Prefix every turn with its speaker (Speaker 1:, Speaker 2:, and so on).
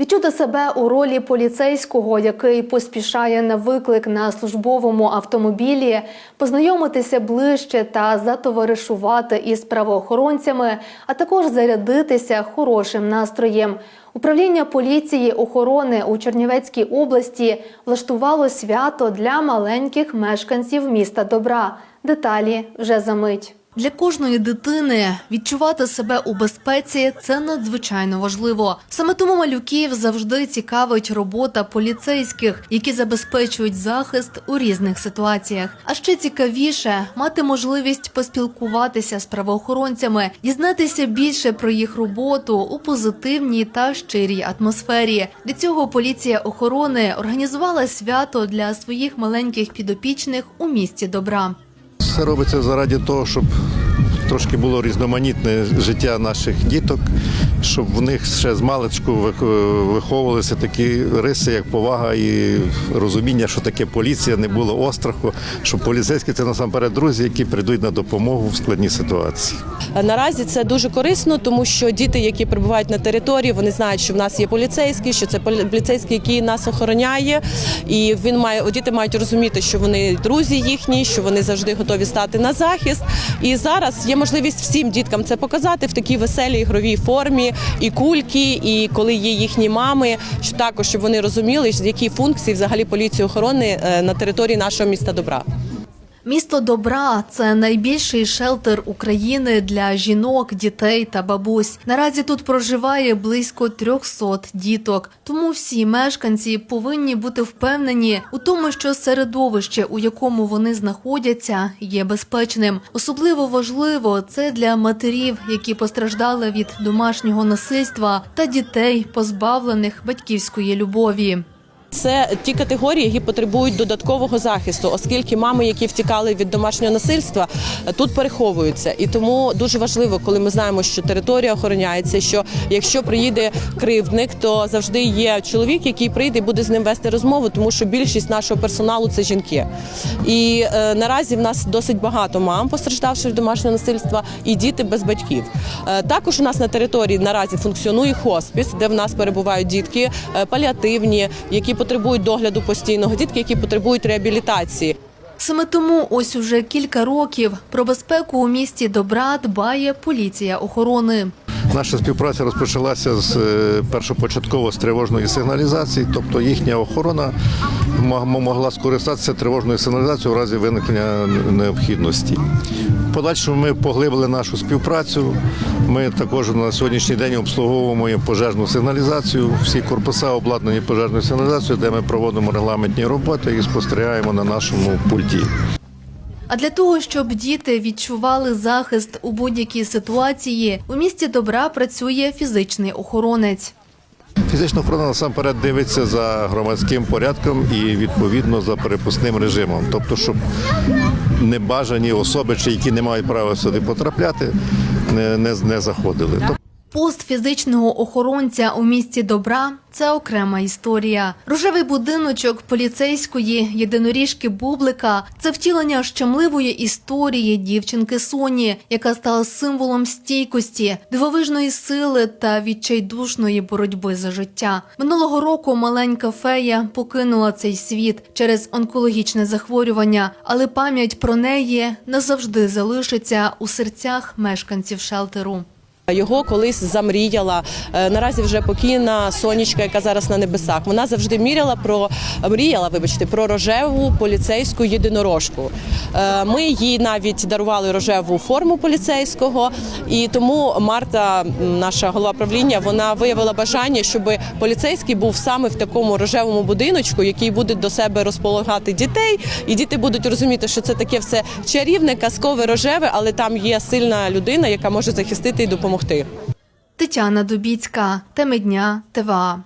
Speaker 1: Відчути себе у ролі поліцейського, який поспішає на виклик на службовому автомобілі, познайомитися ближче та затоваришувати із правоохоронцями, а також зарядитися хорошим настроєм. Управління поліції охорони у Чернівецькій області влаштувало свято для маленьких мешканців міста Добра. Деталі вже за мить. Для кожної дитини відчувати себе у безпеці це надзвичайно важливо. Саме тому малюків завжди цікавить робота поліцейських, які забезпечують захист у різних ситуаціях. А ще цікавіше мати можливість поспілкуватися з правоохоронцями, дізнатися більше про їх роботу у позитивній та щирій атмосфері. Для цього поліція охорони організувала свято для своїх маленьких підопічних у місті Добра.
Speaker 2: Все робиться заради того, щоб трошки було різноманітне життя наших діток, щоб в них ще з маличку виховувалися такі риси, як повага і розуміння, що таке поліція, не було остраху, що поліцейські це насамперед друзі, які прийдуть на допомогу в складній ситуації.
Speaker 3: Наразі це дуже корисно, тому що діти, які перебувають на території, вони знають, що в нас є поліцейський, що це полі- поліцейський, який нас охороняє, і він має діти мають розуміти, що вони друзі їхні, що вони завжди готові стати на захист. І зараз є можливість всім діткам це показати в такій веселій ігровій формі, і кульки, і коли є їхні мами, що також щоб вони розуміли, які функції взагалі поліції охорони е, на території нашого міста добра.
Speaker 1: Місто Добра це найбільший шелтер України для жінок, дітей та бабусь. Наразі тут проживає близько 300 діток. Тому всі мешканці повинні бути впевнені у тому, що середовище, у якому вони знаходяться, є безпечним. Особливо важливо це для матерів, які постраждали від домашнього насильства, та дітей, позбавлених батьківської любові.
Speaker 3: Це ті категорії, які потребують додаткового захисту, оскільки мами, які втікали від домашнього насильства, тут переховуються. І тому дуже важливо, коли ми знаємо, що територія охороняється. Що якщо приїде кривдник, то завжди є чоловік, який прийде і буде з ним вести розмову, тому що більшість нашого персоналу це жінки. І е, наразі в нас досить багато мам, постраждавших від домашнього насильства, і діти без батьків. Е, також у нас на території наразі функціонує хоспіс, де в нас перебувають дітки е, паліативні, які потребують догляду постійного, дітки, які потребують реабілітації.
Speaker 1: Саме тому ось уже кілька років про безпеку у місті Добра дбає поліція охорони.
Speaker 2: Наша співпраця розпочалася з е, першопочатково з тривожної сигналізації, тобто їхня охорона могла скористатися тривожною сигналізацією у разі виникнення необхідності. Подальшому ми поглибили нашу співпрацю. Ми також на сьогоднішній день обслуговуємо пожежну сигналізацію. Всі корпуса обладнані пожежною сигналізацією, де ми проводимо регламентні роботи і спостерігаємо на нашому пульті.
Speaker 1: А для того, щоб діти відчували захист у будь-якій ситуації, у місті Добра працює фізичний охоронець.
Speaker 2: Фізична охорона насамперед дивиться за громадським порядком і відповідно за перепускним режимом. Тобто, щоб небажані особи, чи які не мають права сюди потрапляти, не, не, не заходили.
Speaker 1: Пост фізичного охоронця у місті Добра це окрема історія. Рожевий будиночок поліцейської єдиноріжки Бублика це втілення щемливої історії дівчинки Соні, яка стала символом стійкості, дивовижної сили та відчайдушної боротьби за життя. Минулого року маленька фея покинула цей світ через онкологічне захворювання, але пам'ять про неї назавжди залишиться у серцях мешканців шелтеру.
Speaker 3: Його колись замріяла е, наразі вже покійна сонечка, яка зараз на небесах. Вона завжди міряла про мріяла, вибачте, про рожеву поліцейську єдинорожку. Е, Ми їй навіть дарували рожеву форму поліцейського, і тому Марта, наша голова правління, вона виявила бажання, щоб поліцейський був саме в такому рожевому будиночку, який буде до себе розполагати дітей, і діти будуть розуміти, що це таке все чарівне, казкове, рожеве, але там є сильна людина, яка може захистити і допомогти.
Speaker 1: Тетяна Дубіцька, теми дня, ТВА.